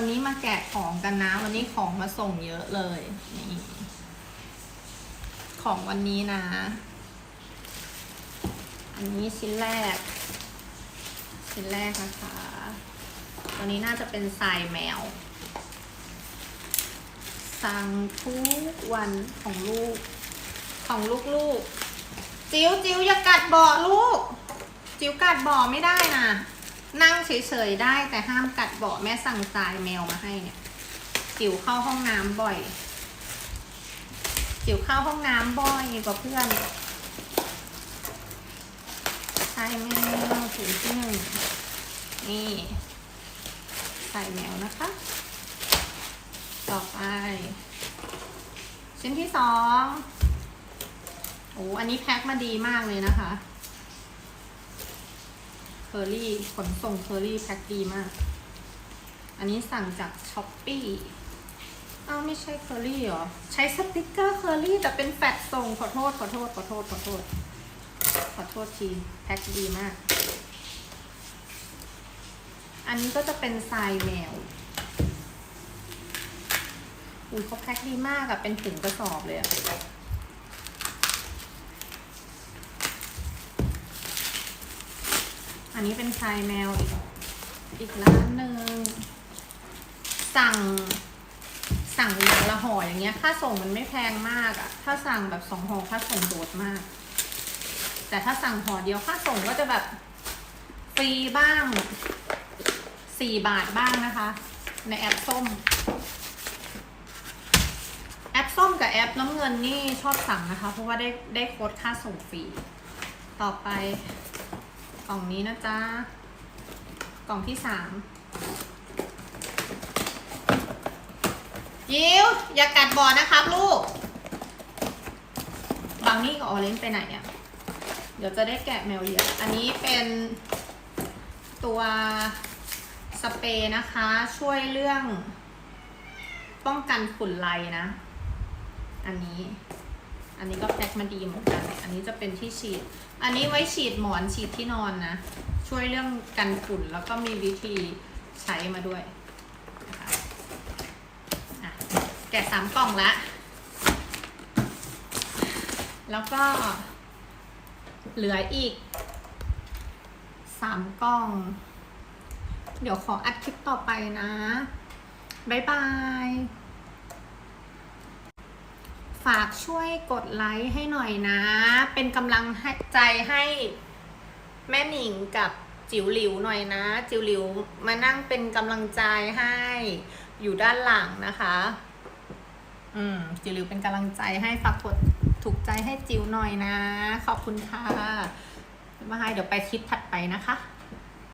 วันนี้มาแกะของกันนะ วันนี้ของมาส่งเยอะเลยนี่ของวันนี้นะ อันนี้ชิ้นแรก ชิ้นแรกนะคะตัวนี้น่าจะเป็นทรายแมว สั่งทุกวันของลูก ของลูกๆจิ๋วจิ๋วอย่ากัดบาะลูก จิ๋วกัดบาะไม่ได้นะ นั่งเฉยๆได้แต่ห้ามกัดเบาะแม่สั่งทรายแมวมาให้เนี่ย จิ๋วเข้าห้องน้ำบ่อย จิ๋วเข้าห้องน้ำบ่อยกว่าเพื่อนทรายแมวถุงที่หนึ่งนี่ทรายแมวนะคะ ต่อไปชิ้นที่สองโอ้อันนี้แพ็คมาดีมากเลยนะคะ เคอรี่ขนส่งเคอรี่แพ็คดีมาก อันนี้สั่งจากช้อปปี้อ้าวไม่ใช่เคอรี่เหรอ ใช้สติกเกอร์เคอรี่แต่เป็นแฟดส่งขอโทษขอโทษขอโทษขอโทษขอโทษทีแพ็คดีมาก อันนี้ก็จะเป็นทรายแมวอุ้ยเขาแพ็คดีมากอะเป็นถุงกระสอบเลยอะ อันนี้เป็นชายแมวอีกอีกร้านหนึ่งสั่ง สั่งอย่างละห่ออย่างเงี้ย ค่าส่งมันไม่แพงมากอะถ้าสั่งแบบสองห่อค่าส่งโดดมาก แต่ถ้าสั่งห่อเดียวค่าส่งก็จะแบบฟรีบ้างสี่บาทบ้างนะคะ ในแอปส้ม แอปส้มกับแอปน้ำเงินนี่ชอบสั่งนะคะ เพราะว่าได้ได้โค้ดค่าส่งฟรี ต่อไป กล่องนี้นะจ๊ะ กล่องที่สามยิวอย่ากัดบอนะครับลูก บางนี่กับออเรนจ์ไปไหนอะ่ะ เดี๋ยวจะได้แกะแมวเหยียบอันนี้เป็นตัวสเปรย์นะคะ ช่วยเรื่อง ป้องกันฝุ่นไรนะ อันนี้ อันนี้ก็แพ็คมาดีเหมือนกัน อันนี้จะเป็นที่ฉีด อันนี้ไว้ฉีดหมอนฉีดที่นอนนะ ช่วยเรื่องกันฝุ่นแล้วก็มีวิธีใช้มาด้วยนะคะอะแกะสามกล่องละ แล้วก็เหลืออีกสามกล่อง เดี๋ยวขออัดคลิปต่อไปนะ บ๊ายบาย ฝากช่วยกดไลค์ให้หน่อยนะ เป็นกำลังใจให้แม่หนิงกับจิ๋วหลิวหน่อยนะ จิ๋วหลิวมานั่งเป็นกำลังใจให้อยู่ด้านหลังนะคะ อืม จิ๋วหลิวเป็นกำลังใจให้ฝากกดถูกใจให้จิ๋วหน่อยนะ ขอบคุณค่ะบ๊ายบายเดี๋ยวไปคลิปถัดไปนะคะ